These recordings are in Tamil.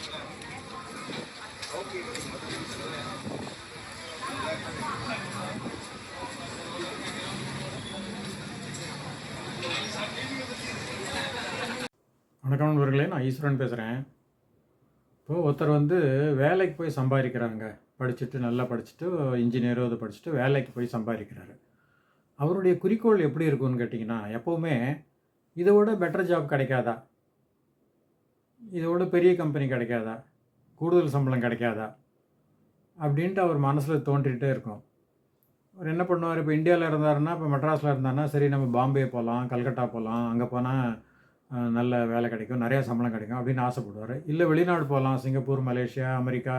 வணக்கம் நண்பர்களே நான் ஈஸ்வரன் பேசுகிறேன் இப்போது ஒருத்தர் வந்து வேலைக்கு போய் சம்பாதிக்கிறாங்க. படிச்சுட்டு நல்லா படிச்சுட்டு இன்ஜினியரோ அதை படிச்சுட்டு வேலைக்கு போய் சம்பாதிக்கிறாரு. அவருடைய குறிக்கோள் எப்படி இருக்கும்னு கேட்டிங்கன்னா எப்போவுமே இதை விட பெட்டர் ஜாப் கிடைக்காதா? இதோட பெரிய கம்பெனி கிடைக்காதா? கூடுதல் சம்பளம் கிடைக்காதா? அப்படின்ட்டு அவர் மனசில் தோன்றிகிட்டே இருக்கும். அவர் என்ன பண்ணுவார்? இப்போ இந்தியாவில் இருந்தாருன்னா இப்போ மெட்ராஸில் இருந்தாருன்னா சரி நம்ம பாம்பே போகலாம் கல்கட்டா போகலாம் அங்கே போனால் நல்ல வேலை கிடைக்கும் நிறையா சம்பளம் கிடைக்கும் அப்படின்னு ஆசைப்படுவார். இல்லை வெளிநாடு போகலாம் சிங்கப்பூர் மலேசியா அமெரிக்கா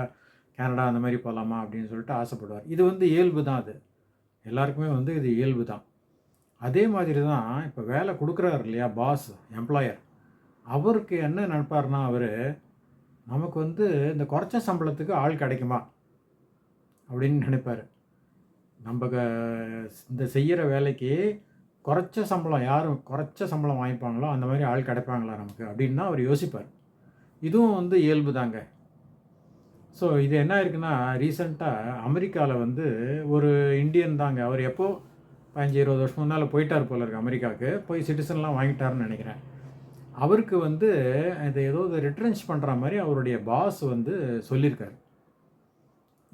கனடா அந்த மாதிரி போகலாமா அப்படின்னு சொல்லிட்டு ஆசைப்படுவார். இது வந்து இயல்பு தான் அது. எல்லாருக்குமே வந்து இது இயல்பு தான். அதே மாதிரி தான் இப்போ வேலை கொடுக்குறாரு இல்லையா பாஸ் எம்ப்ளாயர் அவருக்கு என்ன நினைப்பாருன்னா அவர் நமக்கு வந்து இந்த குறைச்ச சம்பளத்துக்கு ஆள் கிடைக்குமா? அப்படின்னு நினைப்பார். நம்ம க- இந்த செய்கிற வேலைக்கு குறைச்ச சம்பளம் யாரும் குறைச்ச சம்பளம் வாங்கிப்பாங்களோ அந்த மாதிரி ஆள் கிடைப்பாங்களா நமக்கு அப்படின்னு தான் அவர் யோசிப்பார். இதுவும் வந்து இயல்பு தாங்க. ஸோ இது என்ன இருக்குன்னா ரீசண்டாக அமெரிக்காவில் வந்து ஒரு இந்தியன் தாங்க. அவர் எப்போது பதினஞ்சு இருபது வருஷம் முன்னால் போயிட்டார் போல இருக்கு அமெரிக்காவுக்கு. போய் சிட்டிசன்லாம் வாங்கிட்டாருன்னு நினைக்கிறேன். அவருக்கு வந்து இதை ஏதோ ரிட்டர்ன்ஸ் பண்ணுற மாதிரி அவருடைய பாஸ் வந்து சொல்லியிருக்காரு.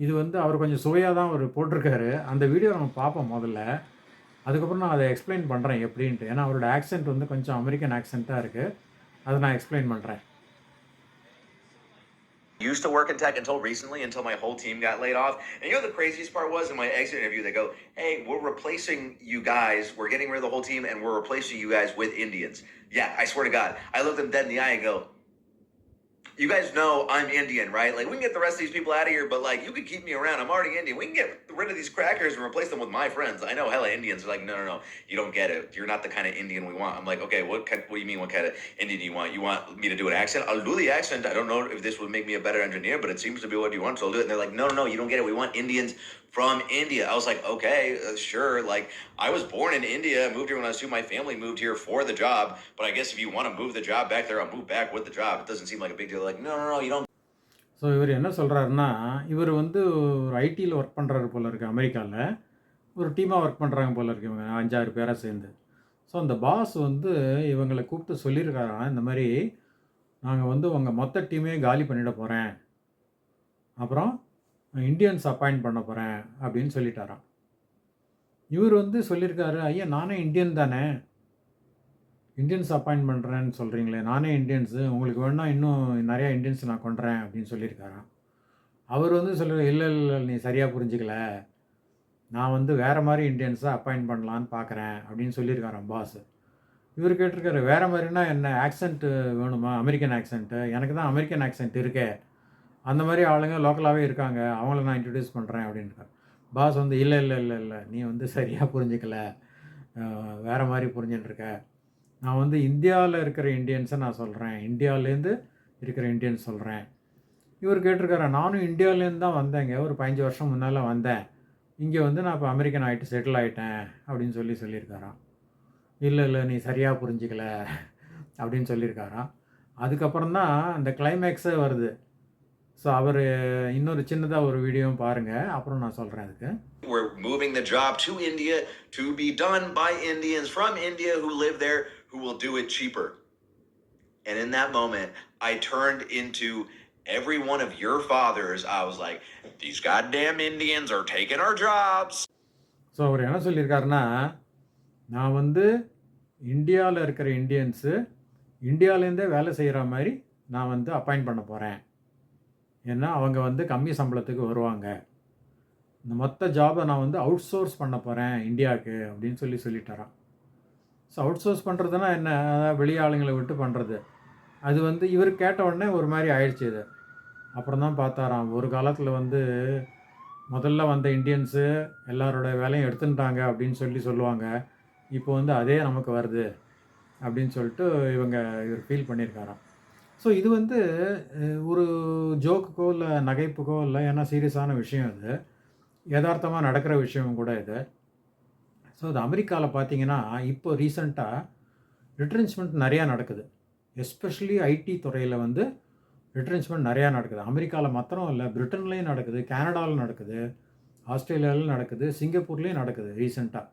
இது வந்து அவர் கொஞ்சம் சுவையாக தான் அவர் போட்டிருக்காரு. அந்த வீடியோ நம்ம பார்ப்போம் முதல்ல. அதுக்கப்புறம் நான் அதை எக்ஸ்பிளைன் பண்ணுறேன் எப்படின்ட்டு. ஏன்னா அவரோட ஆக்சென்ட் வந்து கொஞ்சம் அமெரிக்கன் ஆக்சென்ட்டாக இருக்குது அதை நான் எக்ஸ்பிளைன் பண்ணுறேன் used to work in tech until recently, until my whole team got laid off. And you know the craziest part was in my exit interview, they go, "Hey, we're replacing you guys. We're getting rid of the whole team, and we're replacing you guys with Indians." Yeah, I swear to God, I looked them dead in the eye and go, "You guys know I'm Indian, right? Like we can get the rest of these people out of here, but like you can keep me around. I'm already Indian. We can get rid of these crackers and replace them with my friends. I know hella Indians are like, no, no, no, you don't get it. You're not the kind of Indian we want. I'm like, okay, what kind, what do you mean? What kind of Indian do you want? You want me to do an accent? I'll do the accent. I don't know if this would make me a better engineer, but it seems to be what you want, so I'll do it. And they're like, no, no, no, you don't get it. We want Indians from India. I was like, okay, uh, sure. Like, I was born in India, moved here when I was two. My family moved here for the job, but I guess if you want to move the job back there, I'll move back with the job. It doesn't seem like a big deal. Like, no, no, no, you don't so இவர் என்ன சொல்கிறாருன்னா இவர் வந்து ஒரு ஐடியில் ஒர்க் பண்ணுறாரு போல இருக்குது அமெரிக்காவில் ஒரு டீமாக ஒர்க் பண்ணுறாங்க போல இருக்கு இவங்க அஞ்சாறு பேராக சேர்ந்து ஸோ அந்த பாஸ் வந்து இவங்களை கூப்பிட்டு சொல்லியிருக்காராம் இந்த மாதிரி நாங்கள் வந்து உங்கள் மொத்த டீமே காலி பண்ணிட போகிறேன் அப்புறம் இந்தியன்ஸ் அப்பாயிண்ட் பண்ண போகிறேன் அப்படின்னு சொல்லிட்டாராம். இவர் வந்து சொல்லியிருக்காரு ஐயா நானே இந்தியன் தானே? இந்தியன்ஸ் அப்பாயிண்ட் பண்ணுறேன்னு சொல்கிறீங்களே நானே இந்தியன்ஸு உங்களுக்கு வேணால் இன்னும் நிறையா இந்தியன்ஸ் நான் கொண்டுறேன் அப்படின்னு சொல்லியிருக்காராம். அவர் வந்து சொல்ல இல்லை இல்லை நீ சரியாக புரிஞ்சுக்கல. நான் வந்து வேறு மாதிரி இந்தியன்ஸை அப்பாயிண்ட் பண்ணலான்னு பார்க்குறேன் அப்படின்னு சொல்லியிருக்காராம் பாஸ் இவர் கேட்டிருக்காரு வேறு மாதிரினா என்ன? ஆக்சென்ட்டு வேணுமா? அமெரிக்கன் ஆக்சென்ட்டு எனக்கு தான் அமெரிக்கன் ஆக்சென்ட் இருக்கே. அந்த மாதிரி ஆளுங்க லோக்கலாகவே இருக்காங்க. அவங்கள நான் இன்ட்ரடியூஸ் பண்ணுறேன் அப்படின்றார். பாஸ் வந்து இல்லை இல்லை இல்லை இல்லை. நீ வந்து சரியாக புரிஞ்சிக்கல. வேறு மாதிரி புரிஞ்சுட்டுருக்க நான் வந்து இந்தியாவில் இருக்கிற இந்தியன்ஸை நான் சொல்கிறேன் இந்தியாவிலேருந்து இருக்கிற இந்தியன்ஸ் சொல்கிறேன் இவர் கேட்டிருக்காரு நானும் இந்தியாவிலேருந்து தான் வந்தேங்க. ஒரு பதினஞ்சு வருஷம் முன்னால் வந்தேன். இங்கே வந்து நான் இப்போ அமெரிக்கன் ஆகிட்டு செட்டில் ஆகிட்டேன் அப்படின்னு சொல்லி சொல்லியிருக்காராம். இல்லை இல்லை. நீ சரியாக புரிஞ்சிக்கல. அப்படின்னு சொல்லியிருக்காராம். அதுக்கப்புறம் தான் அந்த கிளைமேக்ஸே வருது. ஸோ அவர் இன்னொரு சின்னதாக ஒரு வீடியோவும் பாருங்கள் அப்புறம் நான் சொல்கிறேன் அதுக்கு We're moving the job to India to be done by Indians from India who live there who will do it cheaper. And in that moment, I turned into every one of your fathers. I was like, these goddamn Indians are taking our jobs. So அவர் என்ன சொல்லியிருக்காருன்னா நான் வந்து இந்தியாவில் இருக்கிற இந்தியன்ஸு இந்தியாவிலேருந்தே வேலை செய்கிற மாதிரி நான் வந்து அப்பாயிண்ட் பண்ண போகிறேன் ஏன்னா அவங்க வந்து கம்மி சம்பளத்துக்கு வருவாங்க. இந்த மொத்த ஜாபை நான் வந்து அவுட் சோர்ஸ் பண்ண போகிறேன் இந்தியாவுக்கு அப்படின்னு சொல்லி சொல்லிட்டாராம். ஸோ அவுட் சோர்ஸ் பண்ணுறதுனா என்ன? அதாவது ஆளுங்களை விட்டு பண்ணுறது அது வந்து இவர் கேட்ட உடனே ஒரு மாதிரி ஆயிடுச்சு இது. அப்புறம் தான் பார்த்தாராம். ஒரு காலத்தில் வந்து முதல்ல வந்த இந்தியன்ஸு எல்லாரோட வேலையும் எடுத்துட்டாங்க அப்படின்னு சொல்லி சொல்லுவாங்க. இப்போ வந்து அதே நமக்கு வருது அப்படின்னு சொல்லிட்டு இவங்க இவர் ஃபீல் பண்ணியிருக்காராம். ஸோ இது வந்து ஒரு ஜோக்குக்கோ இல்லை நகைப்புக்கோ இல்லை ஏன்னா சீரியஸான விஷயம் இது. யதார்த்தமாக நடக்கிற விஷயம் கூட இது. ஸோ இது அமெரிக்காவில் பார்த்தீங்கன்னா இப்போ ரீசண்டாக ரிட்ரென்ச்மெண்ட் நிறையா நடக்குது. எஸ்பெஷலி ஐடி துறையில் வந்து ரிட்ரென்ச்மெண்ட் நிறையா நடக்குது. அமெரிக்காவில் மாத்திரம் இல்லை பிரிட்டன்லேயும் நடக்குது கனடாவில் நடக்குது ஆஸ்திரேலியாவிலும் நடக்குது சிங்கப்பூர்லேயும் நடக்குது ரீசெண்டாக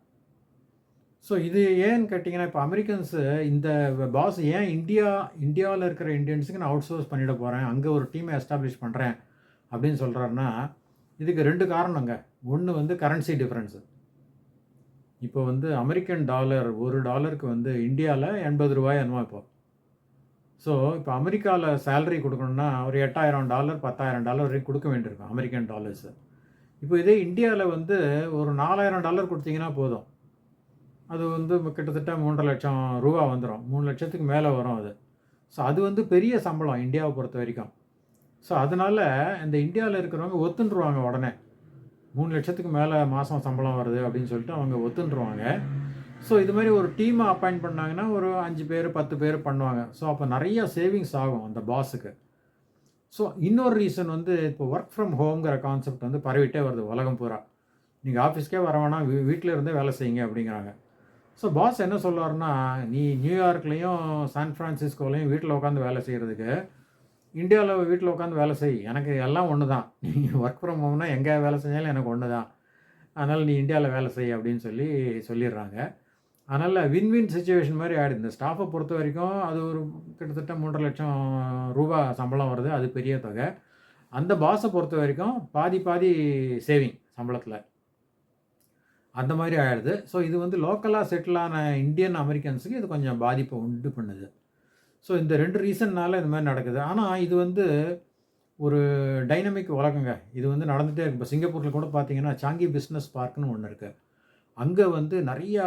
ஸோ இது ஏன்னு கேட்டிங்கன்னா இப்போ அமெரிக்கன்ஸு இந்த பாஸ் ஏன் இந்தியா இந்தியாவில் இருக்கிற இந்தியன்ஸுக்கு நான் அவுட் சோர்ஸ் பண்ணிட போகிறேன் அங்கே ஒரு டீமை எஸ்டாப்ளிஷ் பண்ணுறேன் அப்படின்னு சொல்கிறாருன்னா இதுக்கு ரெண்டு காரணங்க. ஒன்று வந்து கரன்சி டிஃப்ரென்ஸு இப்போ வந்து அமெரிக்கன் டாலர் ஒரு டாலருக்கு வந்து இந்தியாவில் எண்பது ரூபாய் என்னமோ இப்போ. ஸோ இப்போ அமெரிக்காவில் சேலரி கொடுக்கணுன்னா ஒரு எட்டாயிரம் டாலர் பத்தாயிரம் டாலர் வரைக்கும் கொடுக்க வேண்டியிருக்கும் அமெரிக்கன் டாலர்ஸு இப்போ இதே இந்தியாவில் வந்து ஒரு நாலாயிரம் டாலர் கொடுத்தீங்கன்னா போதும். அது வந்து கிட்டத்தட்ட மூன்றரை லட்சம் ரூபா வந்துடும் மூணு லட்சத்துக்கு மேலே வரும் அது. ஸோ அது வந்து பெரிய சம்பளம் இந்தியாவை பொறுத்த வரைக்கும். ஸோ அதனால் இந்த இந்தியாவில் இருக்கிறவங்க ஒத்துன்றுவாங்க உடனே. மூணு லட்சத்துக்கு மேலே மாதம் சம்பளம் வருது அப்படின்னு சொல்லிட்டு அவங்க ஒத்துன்றுவாங்க. ஸோ இது மாதிரி ஒரு டீமை அப்பாயிண்ட் பண்ணாங்கன்னா ஒரு அஞ்சு பேர் பத்து பேர் பண்ணுவாங்க. ஸோ அப்போ நிறைய சேவிங்ஸ் ஆகும் அந்த பாஸுக்கு ஸோ இன்னொரு ரீசன் வந்து இப்போ ஒர்க் ஃப்ரம் ஹோம்ங்கிற கான்செப்ட் வந்து பரவிட்டே வருது உலகம் பூரா. நீங்கள் ஆஃபீஸ்க்கே வர வேணாம் வீ வீட்டில் இருந்தே வேலை செய்யுங்க அப்படிங்கிறாங்க. ஸோ பாஸ் என்ன சொல்லுவார்னா நீ நியூயார்க்லேயும் சான் ஃப்ரான்சிஸ்கோலையும் வீட்டில் உட்காந்து வேலை செய்கிறதுக்கு இந்தியாவில் வீட்டில் உட்காந்து வேலை செய். எனக்கு எல்லாம் ஒன்று தான் நீ ஒர்க் ஃப்ரம் ஹோம்னா எங்கே வேலை செஞ்சாலும் எனக்கு ஒன்று தான் அதனால் நீ இந்தியாவில் வேலை செய் அப்படின்னு சொல்லி சொல்லிடுறாங்க. அதனால் வின் வின் சுச்சுவேஷன் மாதிரி ஆகிடுது இந்த ஸ்டாஃபை பொறுத்த வரைக்கும் அது ஒரு கிட்டத்தட்ட மூன்றரை லட்சம் ரூபா சம்பளம் வருது. அது பெரிய தொகை. அந்த பாஸை பொறுத்த வரைக்கும் பாதி பாதி சேவிங் சம்பளத்தில். அந்த மாதிரி ஆகிடுது ஸோ இது வந்து லோக்கலாக செட்டிலான இந்தியன் அமெரிக்கன்ஸுக்கு இது கொஞ்சம் பாதிப்பை உண்டு பண்ணுது. ஸோ இந்த ரெண்டு ரீசன்னால் இந்த மாதிரி நடக்குது. ஆனால் இது வந்து ஒரு டைனமிக் உலகங்க இது வந்து நடந்துகிட்டே இருக்கு. இப்போ சிங்கப்பூரில் கூட பார்த்தீங்கன்னா சாங்கி பிஸ்னஸ் பார்க்னு ஒன்று இருக்குது அங்கே வந்து நிறையா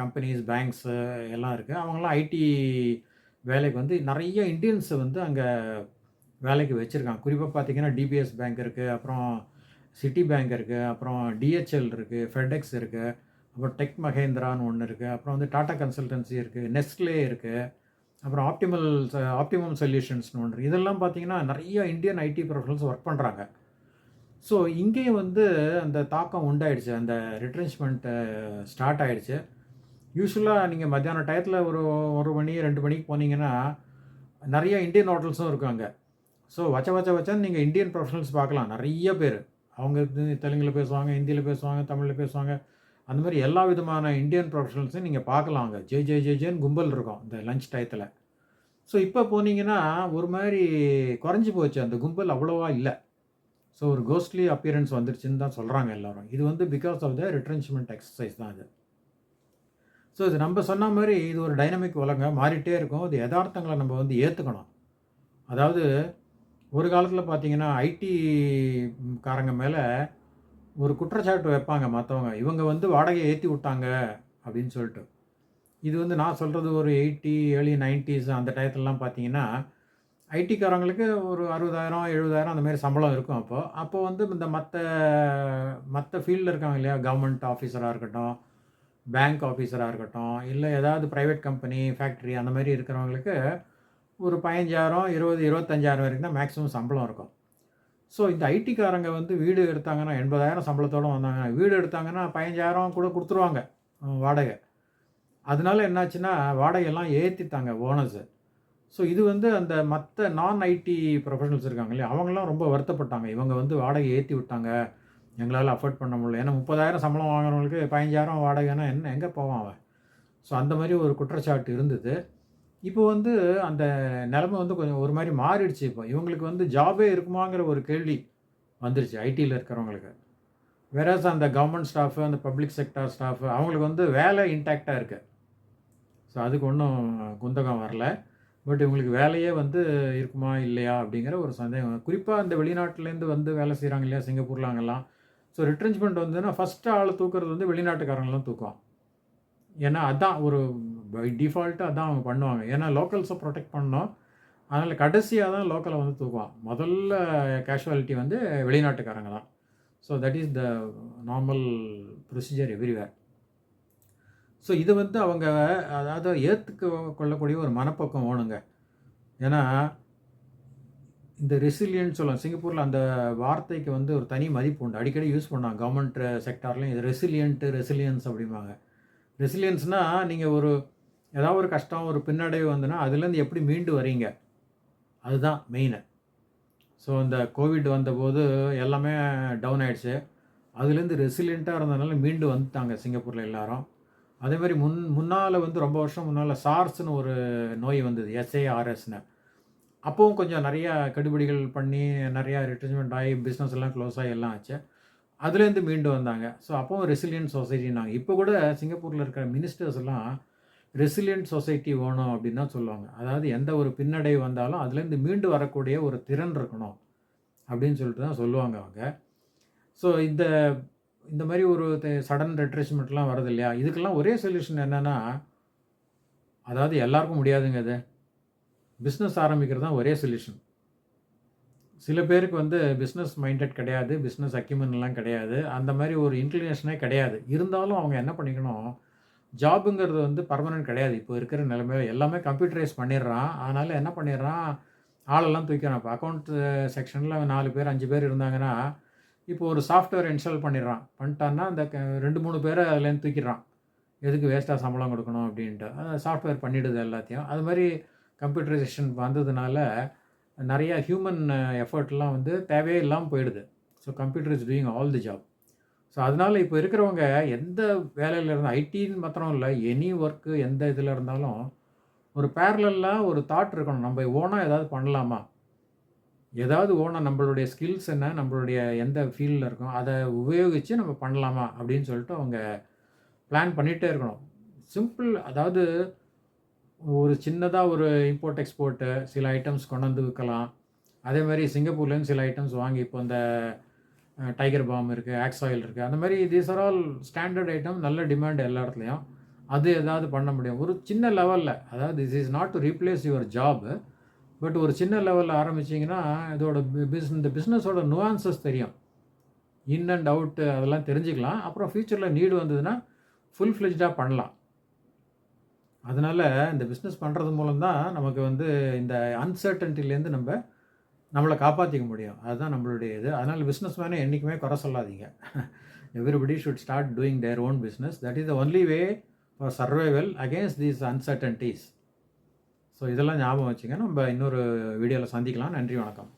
கம்பெனிஸ் பேங்க்ஸு எல்லாம் இருக்குது அவங்களாம் ஐடி வேலைக்கு வந்து நிறைய இந்தியன்ஸை வந்து அங்கே வேலைக்கு வச்சுருக்காங்க. குறிப்பாக பார்த்தீங்கன்னா டிபிஎஸ் பேங்க் இருக்குது அப்புறம் சிட்டி பேங்க் இருக்குது அப்புறம் டிஹெச்எல் இருக்குது ஃபெடெக்ஸ் இருக்குது அப்புறம் டெக் மகேந்திரான்னு ஒன்று இருக்குது அப்புறம் வந்து டாடா கன்சல்டன்சி இருக்குது நெஸ்ட்லே இருக்குது அப்புறம் ஆப்டிமல் ஆப்டிமம் சொல்யூஷன்ஸ்னு ஒன்று இதெல்லாம் பார்த்தீங்கன்னா நிறைய இந்தியன் ஐடி ப்ரொஃபஷனல்ஸ் ஒர்க் பண்ணுறாங்க ஸோ இங்கேயும் வந்து அந்த தாக்கம் உண்டாயிடுச்சு. அந்த ரிட்ரென்ச்மெண்ட்டு ஸ்டார்ட் ஆகிடுச்சு யூஸ்வலாக நீங்கள் மத்தியான டயத்தில் ஒரு ஒரு மணி ரெண்டு மணிக்கு போனீங்கன்னா நிறைய இந்தியன் ஹோட்டல்ஸும் இருக்கும் அங்கே. ஸோ வச்ச வச்ச வச்சான்னு நீங்கள் இந்தியன் ப்ரொஃபஷனல்ஸ் பார்க்கலாம். நிறைய பேர். அவங்க தெலுங்கில் பேசுவாங்க ஹிந்தியில் பேசுவாங்க தமிழில் பேசுவாங்க. அந்த மாதிரி எல்லா விதமான இந்தியன் ப்ரொஃபஷனல்ஸையும் நீங்கள் பார்க்கலாம் அங்கே. ஜே ஜே ஜே ஜேன்னு கும்பல் இருக்கும் இந்த லஞ்ச் டயத்தில் ஸோ இப்போ போனீங்கன்னா ஒரு மாதிரி குறைஞ்சி போச்சு. அந்த கும்பல் அவ்வளோவா இல்லை. ஸோ ஒரு கோஸ்ட்லி அப்பியரன்ஸ் வந்துருச்சுன்னு தான் சொல்கிறாங்க எல்லோரும். இது வந்து because of the retrenchment exercise தான் இது ஸோ இது நம்ம சொன்ன மாதிரி இது ஒரு டைனமிக் உலகம். மாறிட்டே இருக்கும். இது யதார்த்தங்களை நம்ம வந்து ஏற்றுக்கணும் அதாவது ஒரு காலத்தில் பார்த்தீங்கன்னா ஐடி காரங்க மேலே ஒரு குற்றச்சாட்டு வைப்பாங்க மற்றவங்க இவங்க வந்து வாடகையை ஏற்றி விட்டாங்க அப்படின்னு சொல்லிட்டு. இது வந்து நான் சொல்கிறது ஒரு எயிட்டி ஏர்லி நைன்டிஸ் அந்த டயத்துலலாம் பார்த்தீங்கன்னா ஐடிக்காரங்களுக்கு ஒரு அறுபதாயிரம் எழுபதாயிரம் அந்த மாதிரி சம்பளம் இருக்கும் அப்போது அப்போது வந்து இந்த மற்ற மற்ற ஃபீல்டில் இருக்காங்க இல்லையா? கவர்மெண்ட் ஆஃபீஸராக இருக்கட்டும் பேங்க் ஆஃபீஸராக இருக்கட்டும் இல்லை ஏதாவது ப்ரைவேட் கம்பெனி ஃபேக்ட்ரி அந்த மாதிரி இருக்கிறவங்களுக்கு ஒரு பதினஞ்சாயிரம் இருபது இருபத்தஞ்சாயிரம் வரைக்கும் தான் மேக்ஸிமம் சம்பளம் இருக்கும். ஸோ இந்த ஐடிக்காரங்க வந்து வீடு எடுத்தாங்கன்னா எண்பதாயிரம் சம்பளத்தோடு வந்தாங்கன்னா வீடு எடுத்தாங்கன்னா பதினஞ்சாயிரம் கூட கொடுத்துருவாங்க வாடகை. அதனால என்னாச்சுன்னா வாடகையெல்லாம் ஏற்றித்தாங்க ஓனர்ஸு ஸோ இது வந்து அந்த மற்ற நான் ஐடி ப்ரொஃபஷனல்ஸ் இருக்காங்க இல்லையா அவங்களாம் ரொம்ப வருத்தப்பட்டாங்க. இவங்க வந்து வாடகை ஏற்றி விட்டாங்க. எங்களால் அஃபோர்ட் பண்ண முடியல. ஏன்னா முப்பதாயிரம் சம்பளம் வாங்குறவங்களுக்கு பதினஞ்சாயிரம் வாடகைன்னா என்ன எங்கே போவான் அவன்? ஸோ அந்த மாதிரி ஒரு குற்றச்சாட்டு இருந்தது. இப்போ வந்து அந்த நிலமை வந்து கொஞ்சம் ஒரு மாதிரி மாறிடுச்சு இப்போ. இவங்களுக்கு வந்து ஜாபே இருக்குமாங்கிற ஒரு கேள்வி வந்துருச்சு ஐடியில் இருக்கிறவங்களுக்கு. வேறாஸ் அந்த கவர்மெண்ட் ஸ்டாஃபு அந்த பப்ளிக் செக்டார் ஸ்டாஃபு அவங்களுக்கு வந்து வேலை இன்டாக்டாக இருக்குது ஸோ அதுக்கு ஒன்றும் குந்தகம் வரல. பட் இவங்களுக்கு வேலையே வந்து இருக்குமா இல்லையா அப்படிங்கிற ஒரு சந்தேகம். குறிப்பாக இந்த வெளிநாட்டிலேருந்து வந்து வேலை செய்கிறாங்க இல்லையா சிங்கப்பூரில் அங்கெல்லாம். ஸோ ரிட்ரென்ச்மெண்ட் வந்துன்னா ஃபஸ்ட்டு ஆள் தூக்குறது வந்து வெளிநாட்டுக்காரங்களாம் தூக்கம். ஏன்னா அதான் ஒரு பை டிஃபால்ட்டு அதான் அவங்க பண்ணுவாங்க. ஏன்னா லோக்கல்ஸை ப்ரொடெக்ட் பண்ணோம். அதனால் கடைசியாக தான் லோக்கலை வந்து தூக்குவான். முதல்ல கேஷுவாலிட்டி வந்து வெளிநாட்டுக்காரங்க தான். So that is the normal procedure everywhere so இது வந்து அவங்க அதாவது ஏற்றுக்க கொள்ளக்கூடிய ஒரு மனப்பக்கம் வேணுங்க. ஏன்னா இந்த ரெசிலியன்ட் சொல்லலாம் சிங்கப்பூரில் அந்த வார்த்தைக்கு வந்து ஒரு தனி மதிப்பு உண்டு. அடிக்கடி யூஸ் பண்ணாங்க. கவர்மெண்ட் செக்டார்லையும் இது ரெசிலியன்ட்டு ரெசிலியன்ஸ் அப்படிம்பாங்க. ரெசிலியன்ஸ்னால் நீங்கள் ஒரு ஏதாவது ஒரு கஷ்டம் ஒரு பின்னடைவு வந்துன்னா அதுலேருந்து எப்படி மீண்டு வரீங்க? அதுதான் மெயினு ஸோ இந்த கோவிட் வந்தபோது எல்லாமே டவுன் ஆகிடுச்சு அதுலேருந்து ரெசிலியண்ட்டாக இருந்ததுனால மீண்டு வந்துட்டாங்க சிங்கப்பூரில் எல்லாரும். அதே மாதிரி முன் முன்னால் வந்து ரொம்ப வருஷம் முன்னால் சார்ஸ்னு ஒரு நோய் வந்தது எஸ்ஏஆர்எஸ்னு அப்போவும் கொஞ்சம் நிறையா கெடுபிடிகள் பண்ணி நிறையா ரிட்டர்மெண்ட் ஆகி பிஸ்னஸ் எல்லாம் க்ளோஸ் ஆகி எல்லாம் ஆச்சு. அதுலேருந்து மீண்டு வந்தாங்க. ஸோ அப்போவும் ரெசிலியன்ட் சொசைட்டினாங்க இப்போ கூட சிங்கப்பூரில் இருக்கிற மினிஸ்டர்ஸ் எல்லாம் ரெசிலியன்ட் சொசைட்டி வேணும் அப்படின்னு தான் சொல்லுவாங்க. அதாவது எந்த ஒரு பின்னடைவு வந்தாலும் அதுலேருந்து மீண்டு வரக்கூடிய ஒரு திறன் இருக்கணும் அப்படின்னு சொல்லிட்டு தான் சொல்லுவாங்க அவங்க. ஸோ இந்த இந்த மாதிரி ஒரு சடன் ரெட்ரெஷ்மெண்ட்லாம் வருது இல்லையா? இதுக்கெல்லாம் ஒரே சொல்யூஷன் என்னென்னா அதாவது எல்லாருக்கும் முடியாதுங்க இது. பிஸ்னஸ் ஆரம்பிக்கிறது தான் ஒரே சொல்யூஷன் சில பேருக்கு வந்து பிஸ்னஸ் மைண்டட் கிடையாது பிஸ்னஸ் அக்யூமெண்ட்லாம் கிடையாது அந்த மாதிரி ஒரு இன்க்ளினேஷனே கிடையாது. இருந்தாலும் அவங்க என்ன பண்ணிக்கணும் ஜாபுங்கிறது வந்து பர்மனெண்ட் கிடையாது. இப்போ இருக்கிற நிலைமையில எல்லாமே கம்ப்யூட்டரைஸ் பண்ணிடுறான். அதனால் என்ன பண்ணிடுறான்? ஆளெல்லாம் தூக்கிறான் இப்போ அக்கௌண்ட் செக்ஷனில் நாலு பேர் அஞ்சு பேர் இருந்தாங்கன்னா இப்போ ஒரு சாஃப்ட்வேர் இன்ஸ்டால் பண்ணிடுறான். பண்ணிட்டான்னா அந்த க- ரெண்டு மூணு பேரை அதுலேருந்து தூக்கிடுறான். எதுக்கு வேஸ்ட்டாக சம்பளம் கொடுக்கணும் அப்படின்ட்டு. சாஃப்ட்வேர் பண்ணிடுது எல்லாத்தையும். அது மாதிரி கம்ப்யூட்டரைசேஷன் வந்ததுனால நிறையா ஹியூமன் எஃபர்ட்லாம் வந்து தேவையே இல்லாமல் போயிடுது. So computer is doing all the job so அதனால் இப்போ இருக்கிறவங்க எந்த வேலையில் இருந்தால் ஐடின்னு மாத்திரம் இல்லை எனி ஒர்க்கு எந்த இதில் இருந்தாலும் ஒரு பேரலாக ஒரு தாட் இருக்கணும். நம்ம ஓனாக ஏதாவது பண்ணலாமா? ஏதாவது ஓனாக நம்மளுடைய ஸ்கில்ஸ் என்ன நம்மளுடைய எந்த ஃபீல்டில் இருக்கோம் அதை உபயோகித்து நம்ம பண்ணலாமா? அப்படின்னு சொல்லிட்டு அவங்க பிளான் பண்ணிகிட்டே இருக்கணும். சிம்பிள் அதாவது ஒரு சின்னதாக ஒரு இம்போர்ட் எக்ஸ்போர்ட்டு சில ஐட்டம்ஸ் கொண்டு வந்து விற்கலாம் அதே மாதிரி சிங்கப்பூர்லேருந்து சில ஐட்டம்ஸ் வாங்கி இப்போ இந்த டைகர் பாம் இருக்குது ஆக்ஸ் ஆயில் இருக்குது அந்த மாதிரி these are all standard item நல்ல டிமாண்ட் எல்லா இடத்துலையும். அது ஏதாவது பண்ண முடியும். ஒரு சின்ன லெவலில் அதாவது this is not to replace your job but ஒரு சின்ன லெவலில் ஆரம்பிச்சிங்கன்னா இதோட பிஸ் இந்த பிஸ்னஸோட நுவான்சஸ் தெரியும். இன் அண்ட் அவுட்டு அதெல்லாம் தெரிஞ்சுக்கலாம். அப்புறம் ஃப்யூச்சரில் நீடு வந்ததுன்னா ஃபுல் ஃப்ளெஜ்டாக பண்ணலாம். அதனால் இந்த பிஸ்னஸ் பண்ணுறது மூலம் தான் நமக்கு வந்து இந்த அன்சர்டன்ட்டிலேருந்து நம்ம நம்மளை காப்பாற்றிக்க முடியும். அதுதான் நம்மளுடைய இது. அதனால் பிஸ்னஸ் மேனே என்றைக்குமே குறை சொல்லாதீங்க. Everybody should start doing their own business that is the only way for survival against these uncertainties so இதெல்லாம் ஞாபகம் வச்சுங்க. நம்ம இன்னொரு வீடியோவில் சந்திக்கலாம். நன்றி வணக்கம்.